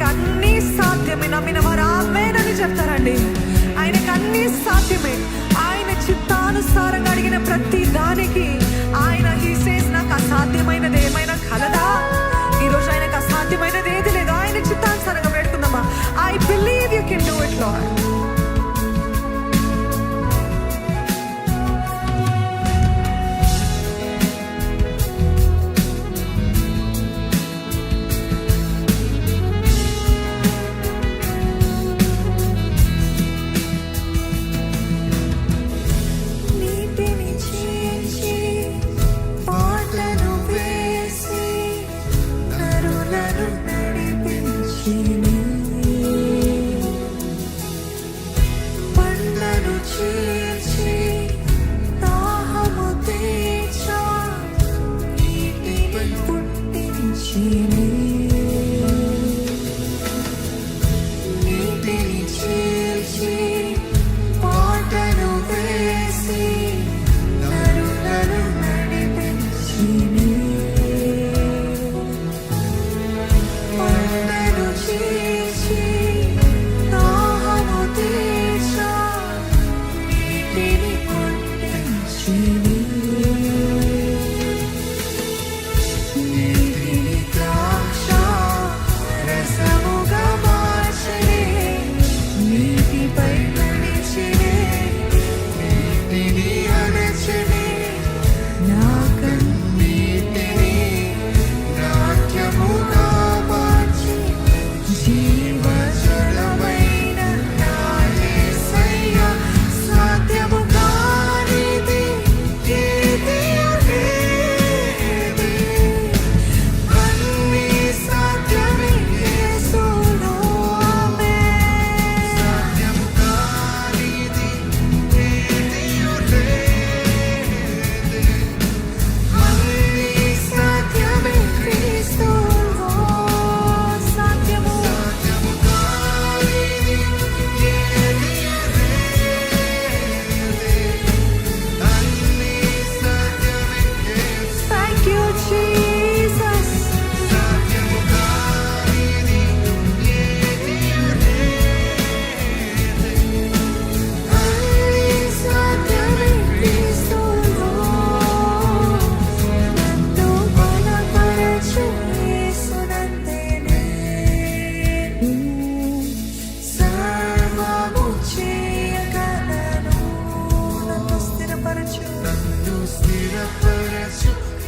కన్నీ సాధ్యమైన మీన వారు ఆమెనని చెప్తారండి. you.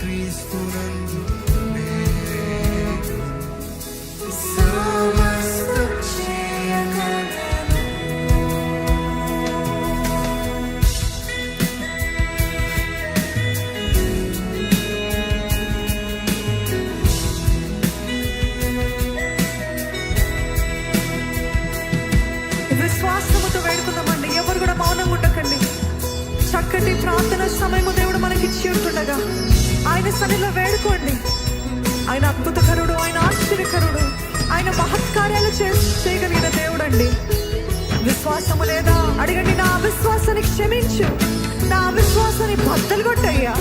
Cristo en సన్నిధిలో వేడుకోండి? ఆయన అద్భుతకరుడు ఆయన ఆశ్చర్యకరుడు ఆయన మహత్కార్యాలు చే చేయగలిగిన దేవుడండి. విశ్వాసము లేదా? అడగండి నా అవిశ్వాసాన్ని క్షమించు. నా అవిశ్వాసాన్ని బద్దలు కొట్టయ్యా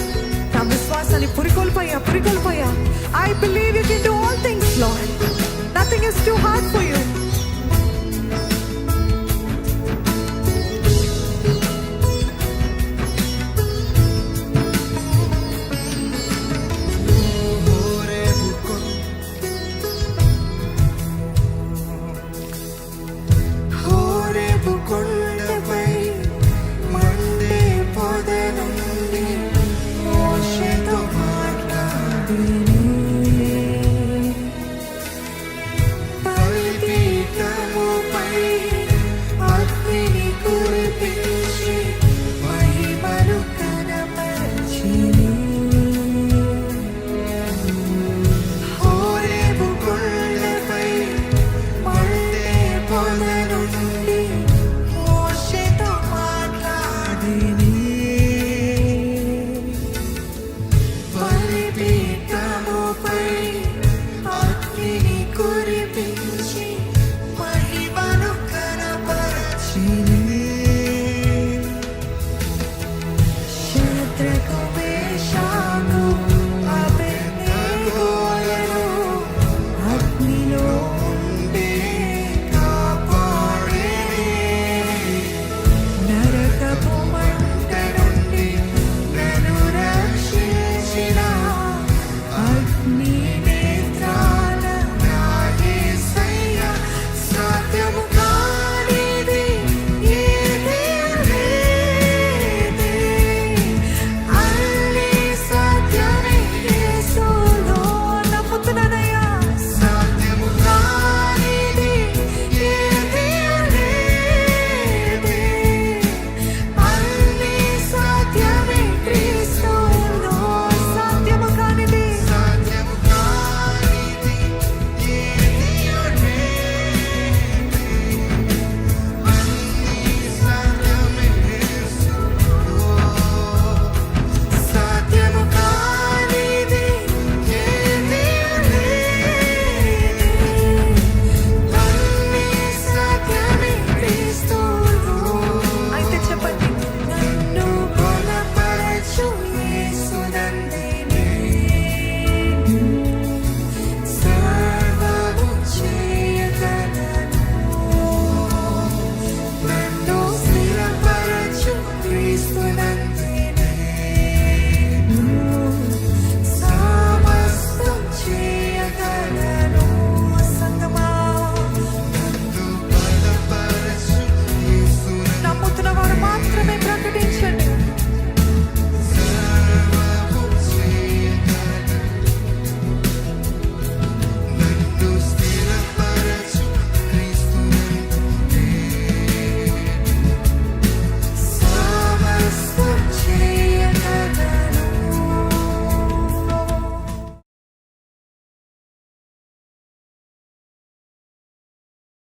నా విశ్వాసాన్ని పురికొల్పోయా పురికొల్పోయా I believe you can do all థింగ్స్లో nothing is too hard for you ചെയ്തു കൊള്ള